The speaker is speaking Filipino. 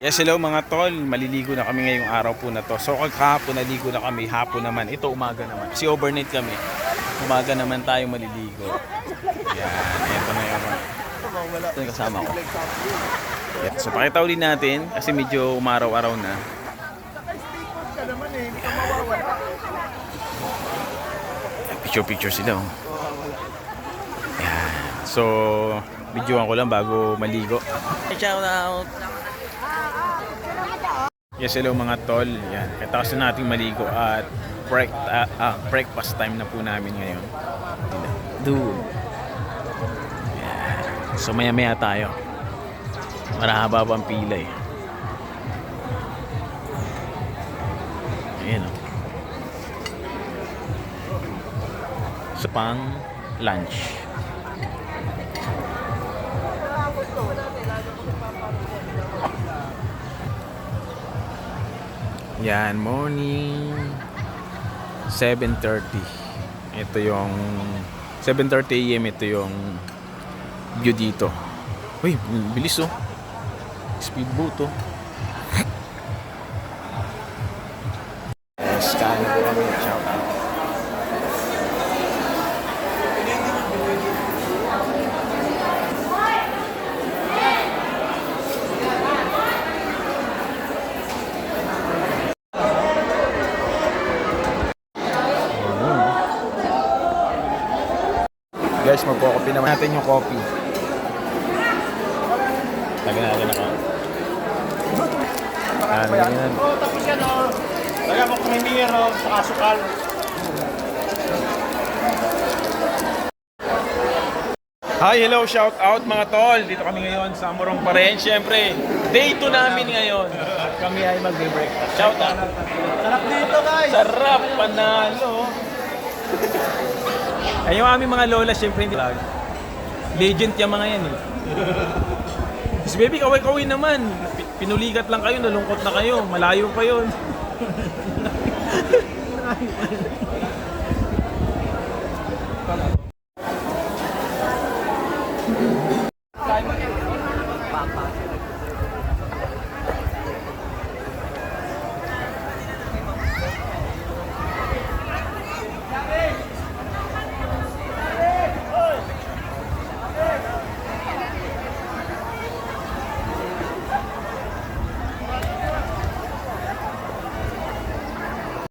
Yes, hello mga tol. Maliligo na kami ngayong araw po na to. So kahapon naligo na kami, hapon naman. Ito umaga naman. Si overnight kami. Umaga naman tayo maliligo. Yan, ito na yung ito yung kasama ko. Yan. So pakita ulit natin kasi medyo umaraw-araw na. Picture-picture sila. oh. Yan. So, videoan ko lang bago maligo. Shout out! Yes, hello mga tol. Yan. Katapos na nating maligo at break, ah, ah, breakfast time na po namin ngayon. Doon. Yan. So maya maya tayo. Marahaba pa ang pila eh. Ayan o. So pang lunch. Yan, morning. 7.30 Ito yung 7.30 am ito yung view dito. Uy, bilis oh. Speedboat oh. Kain po kami. Shout out Guys, magpo-copy naman natin yung coffee. Lagyan natin ako. Ano yan? Oh, tapos yan oh. Lagyan mo kumimiro sa kasukal. Hi, hello, shout out mga tol. Dito kami ngayon sa Morong pa rin. Siyempre, day 2 namin ngayon. At kami ay magbe-breakfast. Shout out. Sarap dito guys. Sarap, panalo. Ay, yung aming mga lola, syempre hindi vlog. Legend yung mga yan eh. Tapos baby, kaway-kaway naman. Pinulikat lang kayo, nalungkot na kayo. Malayo pa yun. Papa.